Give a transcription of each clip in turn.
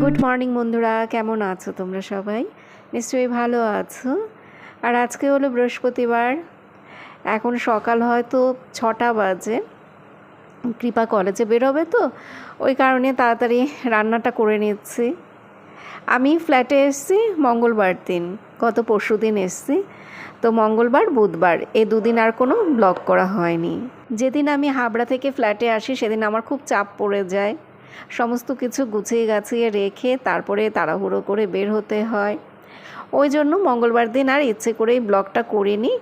Good morning বন্ধুরা। কেমন আছো তোমরা সবাই? নিশ্চয়ই ভালো আছো। আর আজকে হলো বৃহস্পতিবার। এখন সকাল হয়তো ছটা বাজে। কৃপা কলেজে বেরোবে তো। ওই কারণে তাড়াতাড়ি রান্নাটা করে নিচ্ছি। আমি ফ্ল্যাটে এসছি, মঙ্গলবার দিন। গত পরশু দিন এসেছি। তো মঙ্গলবার, বুধবার। এ দুদিন আর কোনো ব্লগ করা হয়নি। যেদিন আমি হাবড়া থেকে ফ্ল্যাটে আসি, সেদিন আমার খুব চাপ পড়ে যায়। সমস্ত কিছু গুছিয়ে গাছিয়ে রেখে তারপরে তাড়াহুড়ো করে বের হতে হয়। ওই জন্য মঙ্গলবার দিন আর ইচ্ছে করেই ব্লগটা করিনি,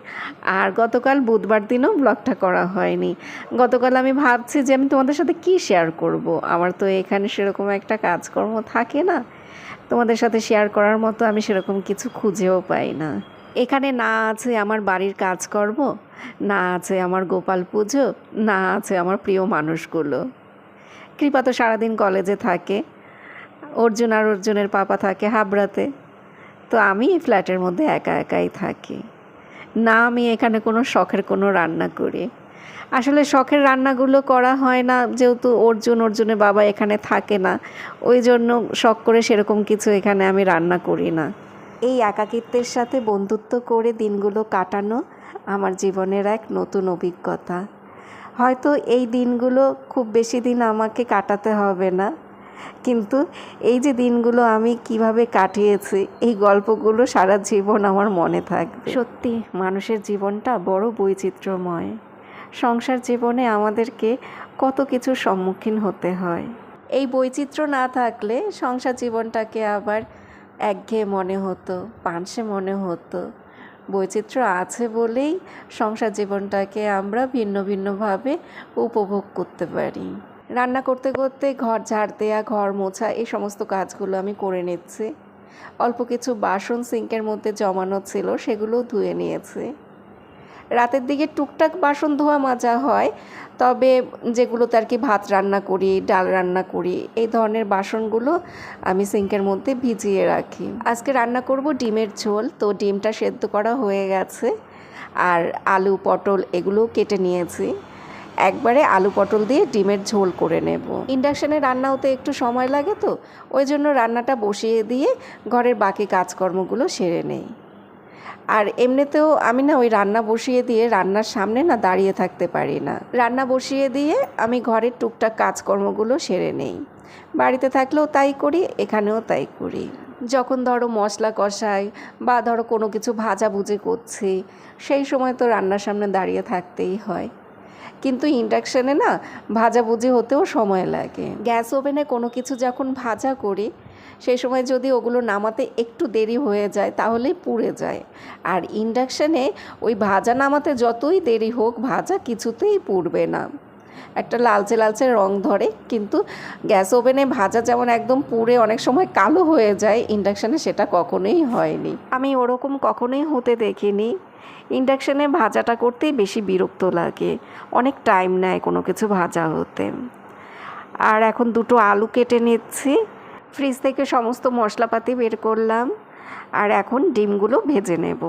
আর গতকাল বুধবার দিনও ব্লগটা করা হয়নি। গতকাল আমি ভাবছি যে আমি তোমাদের সাথে কি শেয়ার করব? আমার তো এখানে সেরকম একটা কাজকর্ম থাকে না। তোমাদের সাথে শেয়ার করার মতো আমি সেরকম কিছু খুঁজেও পাই না। এখানে না আছে আমার বাড়ির কাজকর্ম, না আছে আমার গোপাল পুজো, না আছে আমার প্রিয় মানুষগুলো। কৃপা তো সারাদিন কলেজে থাকে। অর্জুন আর অর্জুনের পাপা থাকে হাবড়াতে। তো আমি এই ফ্ল্যাটের মধ্যে একা একাই থাকি। না, আমি এখানে কোনো শখের কোনো রান্না করি। আসলে শখের রান্নাগুলো করা হয় না, যেহেতু অর্জুন অর্জুনের বাবা এখানে থাকে না। ওই জন্য শখ করে সেরকম কিছু এখানে আমি রান্না করি না। এই একাকিত্বের সাথে বন্ধুত্ব করে দিনগুলো কাটানো আমার জীবনের এক নতুন অভিজ্ঞতা। হয়তো এই দিনগুলো খুব বেশি দিন আমাকে কাটাতে হবে না। কিন্তু এই যে দিনগুলো আমি কীভাবে কাটিয়েছি, এই গল্পগুলো সারা জীবন আমার মনে থাকবে। সত্যি, মানুষের জীবনটা বড় বৈচিত্র্যময়। সংসার জীবনে আমাদেরকে কত কিছুর সম্মুখীন হতে হয়। এই বৈচিত্র্য না থাকলে সংসার জীবনটাকে আবার একঘেয়ে মনে হতো, পানসে মনে হতো। বৈচিত্র্য আছে বলেই সংসার জীবনটাকে আমরা ভিন্ন ভিন্নভাবে উপভোগ করতে পারি। রান্না করতে করতে ঘর ঝাড় দেয়া, ঘর মোছা এই সমস্ত কাজগুলো আমি করে নিচ্ছি। অল্প কিছু বাসন সিঙ্কের মধ্যে জমানো ছিল সেগুলো ধুয়ে নিয়েছি। রাতের দিকে টুকটাক বাসন ধোয়া মাজা হয়, তবে যেগুলোতে আর কি ভাত রান্না করি, ডাল রান্না করি, এই ধরনের বাসনগুলো আমি সিঙ্কের মধ্যে ভিজিয়ে রাখি। আজকে রান্না করব ডিমের ঝোল, তো ডিমটা সেদ্ধ করা হয়ে গেছে। আর আলু, পটল এগুলো কেটে নিয়েছি। একবারে আলু, পটল দিয়ে ডিমের ঝোল করে নেব। ইন্ডাকশানে রান্না হতে একটু সময় লাগে তো, ওই জন্য রান্নাটা বসিয়ে দিয়ে ঘরের বাকি কাজকর্মগুলো সেরে নেই। আর এমনিতেও আমি না ওই রান্না বসিয়ে দিয়ে রান্নার সামনে না দাঁড়িয়ে থাকতে পারি না। রান্না বসিয়ে দিয়ে আমি ঘরের টুকটাক কাজকর্মগুলো সেরে নেই। বাড়িতে থাকলেও তাই করি, এখানেও তাই করি। যখন ধরো মশলা কষাই বা ধরো কোনো কিছু ভাজাভুজি করছি, সেই সময় তো রান্নার সামনে দাঁড়িয়ে থাকতেই হয়। কিন্তু ইন্ডাকশানে না ভাজাভুজি হতেও সময় লাগে। গ্যাস ওভেনে কোনো কিছু যখন ভাজা করি সেই সময় যদি ওগুলো নামাতে একটু দেরি হয়ে যায়, তাহলেই পুড়ে যায়। আর ইন্ডাকশানে ওই ভাজা নামাতে যতই দেরি হোক, ভাজা কিছুতেই পুড়বে না। একটা লালচে লালচে রং ধরে, কিন্তু গ্যাস ওভেনে ভাজা যেমন একদম পুড়ে অনেক সময় কালো হয়ে যায়, ইন্ডাকশানে সেটা কখনোই হয়নি। আমি ওরকম কখনোই হতে দেখিনি। ইন্ডাকশানে ভাজাটা করতেই বেশি বিরক্ত লাগে। অনেক টাইম নেয় কোনো কিছু ভাজা হতে। আর এখন দুটো আলু কেটে নিচ্ছি। ফ্রিজ থেকে সমস্ত মশলাপাতি বের করলাম আর এখন ডিমগুলো ভেজে নেব।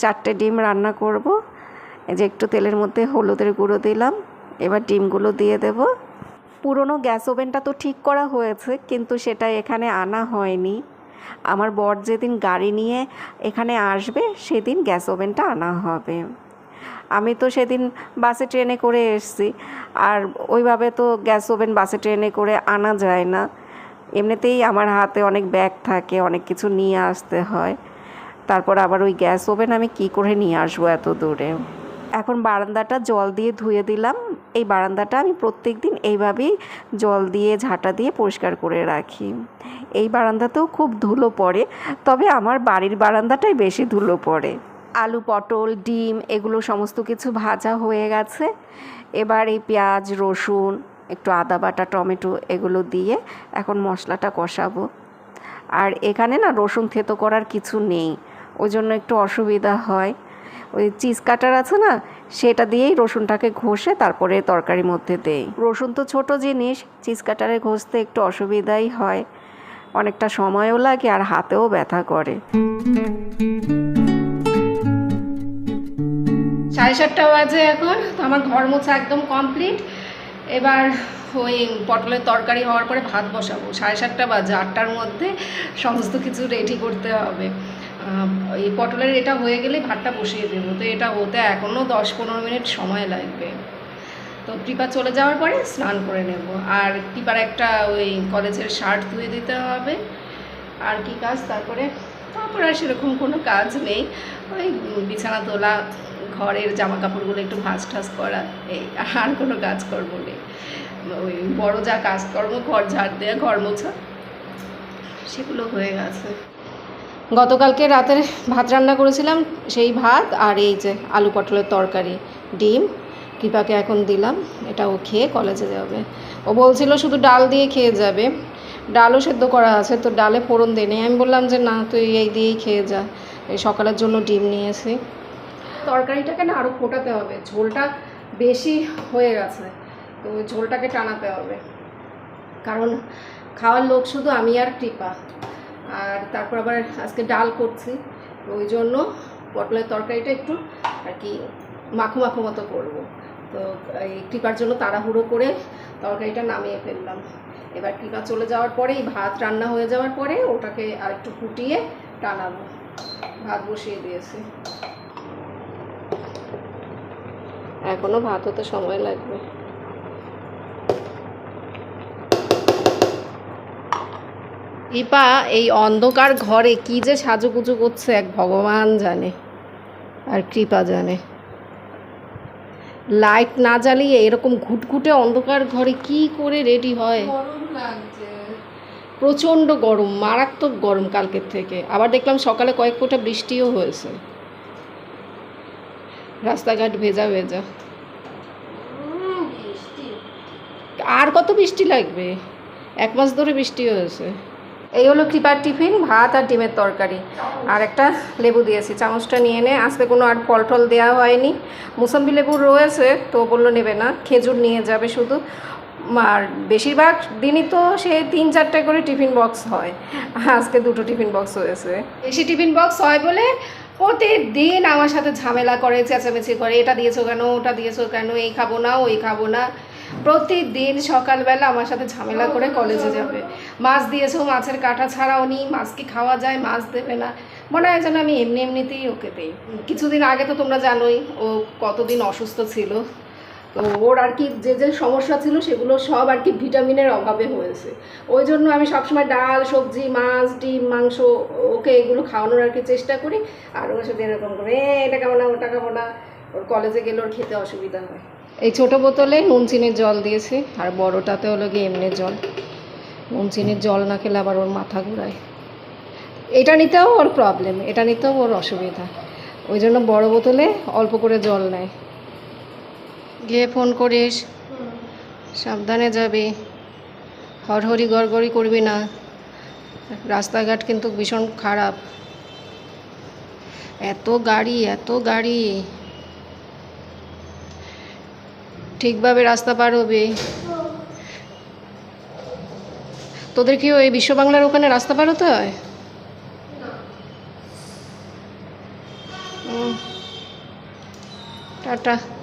চারটে ডিম রান্না করব। যে একটু তেলের মধ্যে হলুদের গুঁড়ো দিলাম, এবার ডিমগুলো দিয়ে দেব। পুরনো গ্যাস ওভেনটা তো ঠিক করা হয়েছে, কিন্তু সেটা এখানে আনা হয়নি। আমার বর যেদিন গাড়ি নিয়ে এখানে আসবে, সেদিন গ্যাস ওভেনটা আনা হবে। আমি তো সেদিন বাসে ট্রেনে করে এসছি, আর ওইভাবে তো গ্যাস ওভেন বাসে ট্রেনে করে আনা যায় না। এমনিতেই আমার হাতে অনেক ব্যাগ থাকে, অনেক কিছু নিয়ে আসতে হয়। তারপর আবার ওই গ্যাস ওভেন আমি কি করে নিয়ে আসব এত দূরে? এখন বারান্দাটা জল দিয়ে ধুয়ে দিলাম। এই বারান্দাটা আমি প্রত্যেক দিন এইভাবেই জল দিয়ে, ঝাঁটা দিয়ে পরিষ্কার করে রাখি। এই বারান্দাতেও খুব ধুলো পড়ে, তবে আমার বাড়ির বারান্দাটাই বেশি ধুলো পড়ে। আলু পটল, ডিম, এগুলো সমস্ত কিছু ভাজা হয়ে গেছে। এবার এই পেঁয়াজ, রসুন একটু আদা বাটা, টমেটো এগুলো দিয়ে এখন মশলাটা কষাবো। আর এখানে না রসুন থেতো করার কিছু নেই ওই জন্য একটু অসুবিধা হয়। ওই চিজ কাটার আছে না, সেটা দিয়েই রসুনটাকে ঘষে তারপরে তরকারির মধ্যে দেই। রসুন তো ছোট জিনিস, চিজ কাটারে ঘষতে একটু অসুবিধাই হয়। অনেকটা সময়ও লাগে আর হাতেও ব্যথা করে। সাড়ে সাতটা বাজে এখন আমার ঘর মোছা একদম কমপ্লিট। এবার ওই পটলের তরকারি হওয়ার পরে ভাত বসাবো। সাড়ে সাতটা বাজে, আটটার মধ্যে সমস্ত কিছু রেডি করতে হবে। এই পটলের এটা হয়ে গেলে ভাতটা বসিয়ে দেবো। তো এটা হতে এখনও দশ পনেরো মিনিট সময় লাগবে। তো কৃপা চলে যাওয়ার পরে স্নান করে নেব। আর কৃপার একটা ওই কলেজের শার্ট ধুয়ে দিতে হবে। আর কি কাজ? তারপরে তারপরে আর সেরকম কোনো কাজ নেই। ওই বিছানা তোলা ঘরের জামা কাপড়গুলো একটু ভাঁজ ঠাস করা, এই আর কোনো কাজকর্ম নেই ওই বড় যা কাজকর্ম, ঘর ঝাড় দেওয়া ঘর মোছা, সেগুলো হয়ে গেছে। গতকালকে রাতের ভাত রান্না করেছিলাম, সেই ভাত আর এই যে আলু পটলের তরকারি, ডিম। কৃপাকে এখন দিলাম, এটা ও খেয়ে কলেজে যাবে। ও বলছিল শুধু ডাল দিয়ে খেয়ে যাবে। ডালও সেদ্ধ করা আছে, তো ডালে ফোড়ন দিয়ে আমি বললাম যে না, তুই এই দিয়েই খেয়ে যা। এই সকালের জন্য ডিম নিয়েছি তরকারিটাকে না আরও ফোটাতে হবে। ঝোলটা বেশি হয়ে গেছে, তো ঝোলটাকে টানাতে হবে। কারণ খাওয়ার লোক শুধু আমি আর কৃপা। আর তারপর আবার আজকে ডাল করছি, ওই জন্য পটলের তরকারিটা একটু আর কি মাখো মাখো মতো করব। তো এই কৃপার জন্য তাড়াহুড়ো করে তরকারিটা নামিয়ে ফেললাম। এবার কৃপা চলে যাওয়ার পরে এই ভাত রান্না হয়ে যাওয়ার পরে ওটাকে আর একটু ফুটিয়ে টানাবো। ভাত বসিয়ে দিয়েছি। এখনও ভাত হতে সময় লাগবে। ইপা এই অন্ধকার ঘরে কি যে সাজুগুজু করছে এক ভগবান জানে আর কৃপা জানে। লাইট না জ্বালিয়ে এরকম ঘুটঘুটে অন্ধকার ঘরে কি করে রেডি হয়? প্রচণ্ড গরম মারাত্মক গরম কালকের থেকে। আবার দেখলাম সকালে কয়েক ফোঁটা বৃষ্টিও হয়েছে। রাস্তাঘাট ভেজা ভেজা। আর কত বৃষ্টি লাগবে? এক মাস ধরে বৃষ্টি হয়েছে। এই হলো কৃপার টিফিন ভাত আর ডিমের তরকারি। আর একটা লেবু দিয়েছি চামচটা নিয়ে নে। আজকে কোনো আর ফল টল দেওয়া হয়নি। মুসাম্বি লেবু রয়েছে তো বলল নেবে না। খেজুর নিয়ে যাবে শুধু। আর বেশিরভাগ দিনই তো সে তিন চারটে করে টিফিন বক্স হয়। আজকে দুটো টিফিন বক্স হয়েছে। বেশি টিফিন বক্স হয় বলে প্রতিদিন আমার সাথে ঝামেলা করে, চেঁচামেচি করে, এটা দিয়েছ কেন, ওটা দিয়েছ কেন, এই খাব না, ওই খাব না। প্রতিদিন সকালবেলা আমার সাথে ঝামেলা করে কলেজে যাবে। মাছ দিয়েছ, মাছের কাঁটা ছাড়াও নি, মাছ কি খাওয়া যায়, মাছ দেবে না। মনে হয় যেন আমি এমনি এমনিতেই ওকে দিই। কিছুদিন আগে তো তোমরা জানোই, ও কতদিন অসুস্থ ছিল। ওর আর কি যে যে সমস্যা ছিল সেগুলো সব আর কি ভিটামিনের অভাবে হয়েছে। ওই জন্য আমি সবসময় ডাল সবজি মাছ ডিম মাংস ওকে এগুলো খাওয়ানোর আর কি চেষ্টা করি। আর ওর সাথে এরকম করে "এ, এটা খাব না ওটা খাব না। ওর কলেজে গেলে ওর খেতে অসুবিধা হয়। এই ছোট বোতলে নুন চিনির জল দিয়েছি আর বড়টাতে হলো গিয়ে এমনি জল। নুন চিনির জল না খেলে আবার ওর মাথা ঘুরায়। এটা নিতেও ওর প্রবলেম এটা নিতেও ওর অসুবিধা। ওই জন্য বড় বোতলে অল্প করে জল নেয়। গিয়ে ফোন করিস। সাবধানে যাবি। হরহরি গড়গড়ি করবি না। রাস্তাঘাট কিন্তু ভীষণ খারাপ। এত গাড়ি এত গাড়ি। ঠিকভাবে রাস্তা পার হবি। তোদের কি ওই বিশ্ব বাংলার ওখানে রাস্তা পার হতে হয়? টাটা।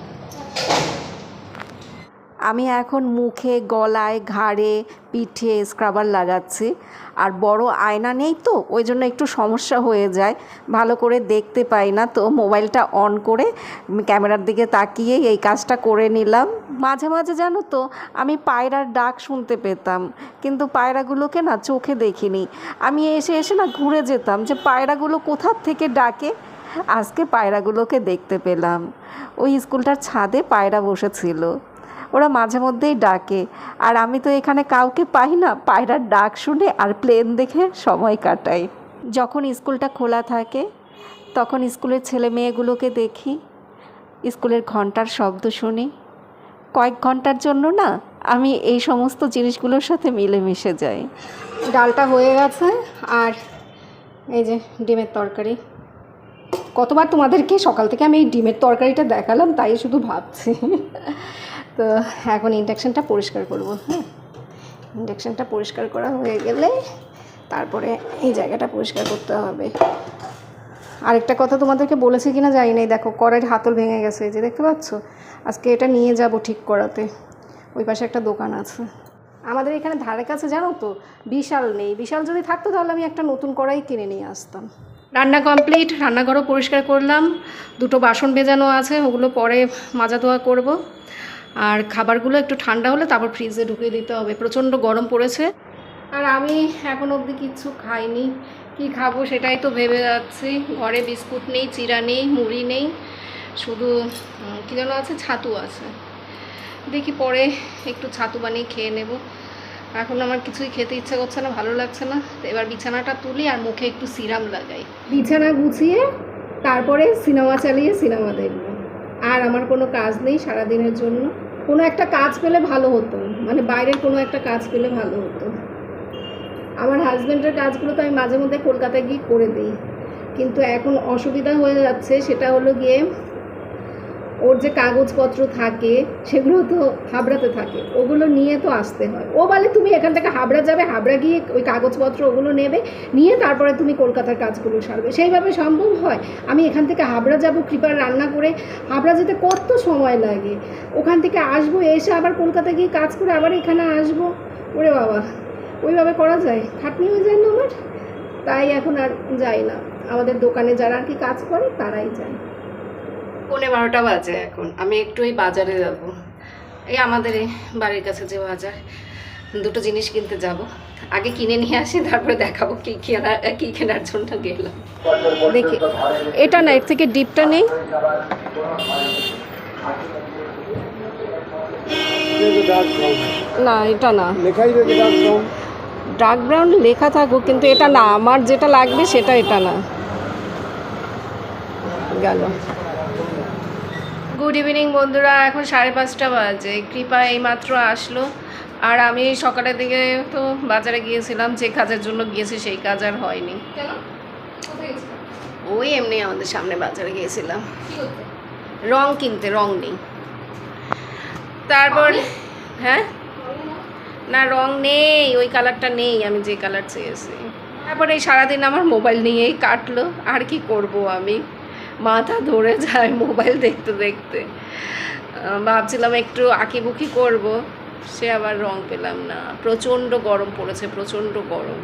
আমি এখন মুখে, গলায়, ঘাড়ে, পিঠে স্ক্রাবার লাগাচ্ছি। আর বড় আয়না নেই তো, ওই জন্য একটু সমস্যা হয়ে যায়। ভালো করে দেখতে পাই না তো, মোবাইলটা অন করে ক্যামেরার দিকে তাকিয়ে এই কাজটা করে নিলাম। মাঝে মাঝে জানো তো, আমি পায়রার ডাক শুনতে পেতাম, কিন্তু পায়রাগুলোকে না চোখে দেখিনি। আমি এসে এসে না ঘুরে যেতাম যে পায়রাগুলো কোথার থেকে ডাকে। আজকে পায়রাগুলোকে দেখতে পেলাম। ওই স্কুলটার ছাদে পায়রা বসেছিল। ওরা মাঝে মধ্যেই ডাকে। আর আমি তো এখানে কাউকে পাই না পায়রার ডাক শুনে আর প্লেন দেখে সময় কাটাই। যখন স্কুলটা খোলা থাকে তখন স্কুলের ছেলে মেয়েগুলোকে দেখি স্কুলের ঘণ্টার শব্দ শুনি। কয়েক ঘণ্টার জন্য না আমি এই সমস্ত জিনিসগুলোর সাথে মিলেমিশে যাই। ডালটা হয়ে গেছে আর এই যে ডিমের তরকারি। কতবার তোমাদেরকে সকাল থেকে আমি এই ডিমের তরকারিটা দেখালাম তাই শুধু ভাবছি। তো এখন ইন্ডাকশানটা পরিষ্কার করব হ্যাঁ? ইন্ডাকশানটা পরিষ্কার করা হয়ে গেলে তারপরে এই জায়গাটা পরিষ্কার করতে হবে। আরেকটা কথা তোমাদেরকে বলেছি কি না জানি না, এই দেখো কড়াইয়ের হাতল ভেঙে গেছে যে দেখতে পাচ্ছ? আজকে এটা নিয়ে যাব ঠিক করাতে। ওই পাশে একটা দোকান আছে। আমাদের এখানে ধারে কাছে জানো তো, বিশাল নেই। বিশাল যদি থাকতো তাহলে আমি একটা নতুন কড়াই কিনে নিয়ে আসতাম। রান্না কমপ্লিট, রান্নাঘরও পরিষ্কার করলাম। দুটো বাসন ভেজানো আছে, ওগুলো পরে মাজা ধোয়া করব। আর খাবারগুলো একটু ঠান্ডা হলে তারপর ফ্রিজে ঢুকিয়ে দিতে হবে। প্রচণ্ড গরম পড়েছে। আর আমি এখন অবধি কিচ্ছু খাইনি। কি খাব সেটাই তো ভেবে যাচ্ছি। ঘরে বিস্কুট নেই, চিরা নেই, মুড়ি নেই। শুধু কী যেন আছে, ছাতু আছে। দেখি পরে একটু ছাতু বানিয়ে খেয়ে নেব। এখন আমার কিছুই খেতে ইচ্ছা করছে না, ভালো লাগছে না। এবার বিছানাটা তুলি আর মুখে একটু সিরাম লাগাই। বিছানা গুছিয়ে তারপরে সিনেমা চালিয়ে সিনেমা দেখব। আর আমার কোনো কাজ নেই সারাদিনের জন্য। কোনো একটা কাজ পেলে ভালো হতো। মানে বাইরের কোনো একটা কাজ পেলে ভালো হতো। আমার হাজব্যান্ডের কাজগুলো তো আমি মাঝে মধ্যে কলকাতায় গিয়ে করে দিই। কিন্তু এখন অসুবিধা হয়ে যাচ্ছে, সেটা হলো গিয়ে ওর যে কাগজপত্র থাকে, সেগুলো তো হাবড়াতে থাকে। ওগুলো নিয়ে তো আসতে হয়। ও বলে, তুমি এখান থেকে হাবড়া যাবে, হাবড়া গিয়ে ওই কাগজপত্র ওগুলো নেবে, নিয়ে তারপরে তুমি কলকাতার কাজগুলো সারবে। সেইভাবে সম্ভব হয়? আমি এখান থেকে হাবড়া যাব, কৃপার রান্না করে। হাবড়া যেতে কত সময় লাগে? ওখান থেকে আসব, এসে আবার কলকাতা গিয়ে কাজ করে আবার এখানে আসব। ওরে বাবা, ওইভাবে করা যায়? খাটনি হয়ে যায় না আমার? তাই এখন আর যাই না। আমাদের দোকানে যারা আর কি কাজ করে, তারাই যায়। পৌনে বারোটা বাজে এখন। আমি একটু এই বাজারে যাব। এই আমাদের এই বাড়ির কাছে যে বাজার দুটো জিনিস কিনতে যাব। আগে কিনে নিয়ে আসি তারপরে দেখাবো কি কেনা কি কেনার জন্য গেলাম। দেখি। এটা না এর থেকে ডিপটা নেই। না এটা না। ডার্ক ব্রাউন লেখা থাকুক কিন্তু এটা না। আমার যেটা লাগবে সেটা এটা না। গেল। গুড ইভিনিং বন্ধুরা। এখন সাড়ে পাঁচটা বাজে। কৃপা এইমাত্র আসলো। আর আমি সকালের দিকে তো বাজারে গিয়েছিলাম। যে কাজের জন্য গিয়েছি সেই কাজ আর হয়নি। ওই এমনি আমাদের সামনে বাজারে গিয়েছিলাম। রং কিনতে রং নেই। তারপর হ্যাঁ? না রং নেই। ওই কালারটা নেই। আমি যে কালার চেয়েছি। তারপরে এই সারাদিন আমার মোবাইল নিয়েই কাটলো। আর কি করব আমি? মাথা ধরে যায় মোবাইল দেখতে দেখতে। ভাবছিলাম একটু আঁকিবুকি করব, সে আবার রং পেলাম না। প্রচণ্ড গরম পড়েছে, প্রচণ্ড গরম।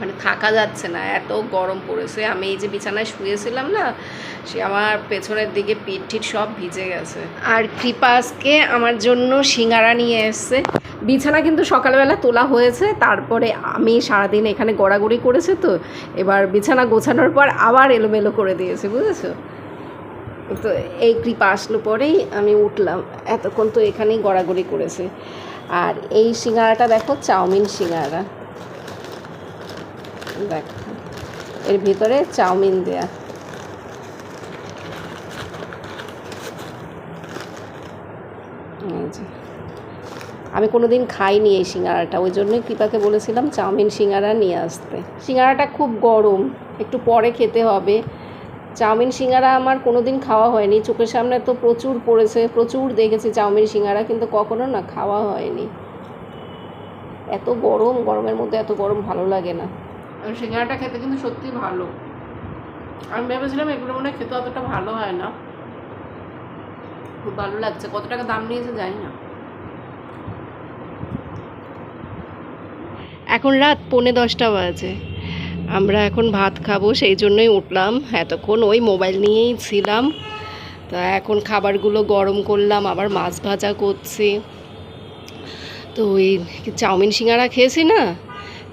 মানে থাকা যাচ্ছে না, এত গরম পড়েছে। আমি এই যে বিছানায় শুয়েছিলাম না, সে আমার পেছনের দিকে পিঠ ঠিট সব ভিজে গেছে। আর কৃপাসকে আমার জন্য সিঙ্গারা নিয়ে এসছে। বিছানা কিন্তু সকালবেলা তোলা হয়েছে, তারপরে আমি সারাদিন এখানে গড়াগড়ি করেছে তো, এবার বিছানা গোছানোর পর আবার এলোমেলো করে দিয়েছে, বুঝেছ? তো এই কৃপা আসলো পরেই আমি উঠলাম, এতক্ষণ তো এখানেই গড়াগড়ি করেছে। আর এই সিঙ্গারাটা দেখো, চাউমিন সিঙ্গারা। দেখো। এর ভিতরে চাউমিন দেয়া। আমি কোনো দিন খাইনি এই সিঙ্গারাটা, ওই জন্যই কৃপাকে বলেছিলাম চাউমিন সিঙ্গারা নিয়ে আসতে। সিঙ্গারাটা খুব গরম, একটু পরে খেতে হবে। চাউমিন সিঙ্গারা আমার কোনো দিন খাওয়া হয়নি। চোখের সামনে তো প্রচুর পড়েছে, প্রচুর দেখেছি চাউমিন সিঙ্গারা, কিন্তু কখনো না খাওয়া হয়নি। এত গরম, গরমের মধ্যে এত গরম ভালো লাগে না। সিঙ্গারাটা খেতে কিন্তু সত্যি ভালো। আমি ভেবেছিলাম এগুলো মনে হয় খেতে অতটা ভালো হয় না। খুব ভালো লাগছে। কত টাকা দাম নিয়েছে জানি না। এখন রাত পৌনে দশটা বাজে। আমরা এখন ভাত খাব, সেই জন্যই উঠলাম। এতক্ষণ ওই মোবাইল নিয়েই ছিলাম। তা এখন খাবারগুলো গরম করলাম, আবার মাছ ভাজা করছি। তো ওই চাউমিন সিঙ্গারা খেয়েছি না?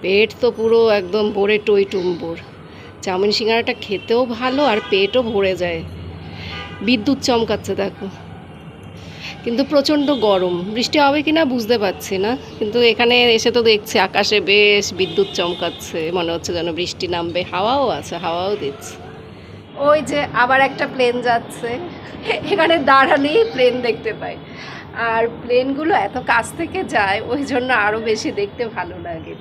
পেট তো পুরো একদম ভরে টই টুম্বুর। চাউমিন সিঙ্গারাটা খেতেও ভালো আর পেটও ভরে যায়। বিদ্যুৎ চমকাচ্ছে, দেখো। কিন্তু প্রচণ্ড গরম। বৃষ্টি হবে কি না বুঝতে পারছি না, কিন্তু এখানে এসে তো দেখছি আকাশে বেশ বিদ্যুৎ চমকাচ্ছে। মনে হচ্ছে যেন বৃষ্টি নামবে। হাওয়াও আছে, হাওয়াও দিচ্ছে। ওই যে আবার একটা প্লেন যাচ্ছে। এখানে দাঁড়ালেই প্লেন দেখতে পাই। আর প্লেনগুলো এত কাছ থেকে যায়, ওই জন্য আরও বেশি দেখতে ভালো লাগে।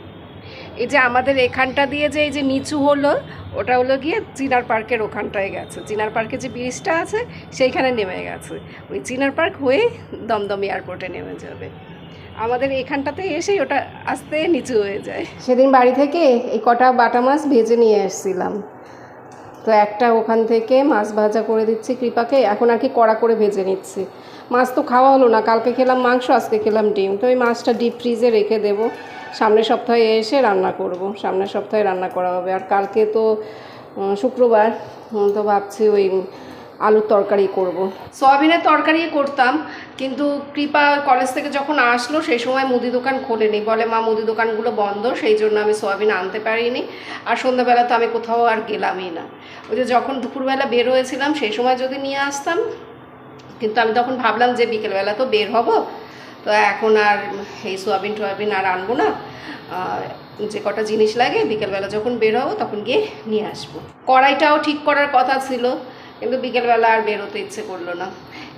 এই যে আমাদের এখানটা দিয়ে যে এই যে নিচু হলো, ওটা হলো গিয়ে চিনার পার্কের ওখানটায় গেছে। চিনার পার্কে যে ব্রিজটা আছে, সেইখানে নেমে গেছে। ওই চিনার পার্ক হয়ে দমদম এয়ারপোর্টে নেমে যাবে। আমাদের এখানটাতে এসেই ওটা আস্তে নিচু হয়ে যায়। সেদিন বাড়ি থেকে এই কটা বাটা মাছ ভেজে নিয়ে এসেছিলাম। তো একটা ওখান থেকে মাছ ভাজা করে দিচ্ছি কৃপাকে, এখন আর কি কড়া করে ভেজে নিচ্ছি। মাছ তো খাওয়া হলো না, কালকে খেলাম মাংস, আজকে খেলাম ডিম। তো ওই মাছটা ডিপ ফ্রিজে রেখে দেবো। সামনের সপ্তাহে এসে রান্না করব। সামনের সপ্তাহে রান্না করা হবে। আর কালকে তো শুক্রবার তো ভাবছি ওই আলুর তরকারি করব। সয়াবিনের তরকারি করতাম, কিন্তু কৃপা কলেজ থেকে যখন আসলো, সেই সময় মুদি দোকান খোলেনি। বলে, মা, মুদি দোকানগুলো বন্ধ, সেই জন্য আমি সয়াবিন আনতে পারিনি। আর সন্ধ্যাবেলা তো আমি কোথাও আর গেলামই না। ওই যে যখন দুপুরবেলা বের হয়েছিলাম, সেই সময় যদি নিয়ে আসতাম, কিন্তু আমি তখন ভাবলাম যে বিকেলবেলা তো বের হব তো এখন আর এই সোয়াবিন টোয়াবিন আর আনব না। যে কটা জিনিস লাগে, বিকেলবেলা যখন বের হব তখন গিয়ে নিয়ে আসব। কড়াইটাও ঠিক করার কথা ছিল, কিন্তু বিকেলবেলা আর বেরোতে ইচ্ছে করল না।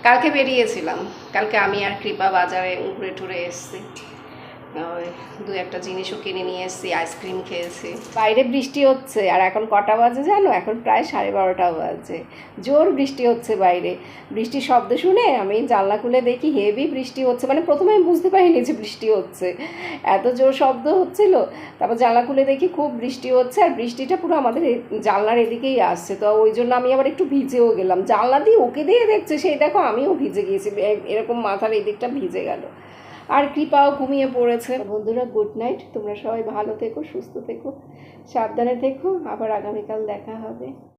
কালকে বেরিয়েছিলাম। কালকে আমি আর কৃপা বাজারে উপরে টুরে এসেছি। দু একটা জিনিসও কিনে নিয়ে এসেছি আইসক্রিম খেয়েছি। বাইরে বৃষ্টি হচ্ছে, আর এখন কটা বাজে জানো? এখন প্রায় সাড়ে বারোটা বাজে। জোর বৃষ্টি হচ্ছে বাইরে। বৃষ্টির শব্দ শুনে আমি জানলা খুলে দেখি হেভি বৃষ্টি হচ্ছে। মানে প্রথমে আমি বুঝতে পারিনি যে বৃষ্টি হচ্ছে। এত জোর শব্দ হচ্ছিল, তারপর জানলা খুলে দেখি খুব বৃষ্টি হচ্ছে, আর বৃষ্টিটা পুরো আমাদের জানলার এদিকেই আসছে। তো ওই জন্য আমি আবার একটু ভিজেও গেলাম। জানলা দিয়ে ওকে দিয়ে দেখছে, সেই দেখো আমিও ভিজে গিয়েছি। এরকম মাথার এই দিকটা ভিজে গেল। আর কৃপাও ঘুমিয়ে পড়েছে। বন্ধুরা গুড নাইট তোমরা সবাই ভালো থেকো, সুস্থ থেকো, সাবধানে থেকো। আবার আগামীকাল দেখা হবে।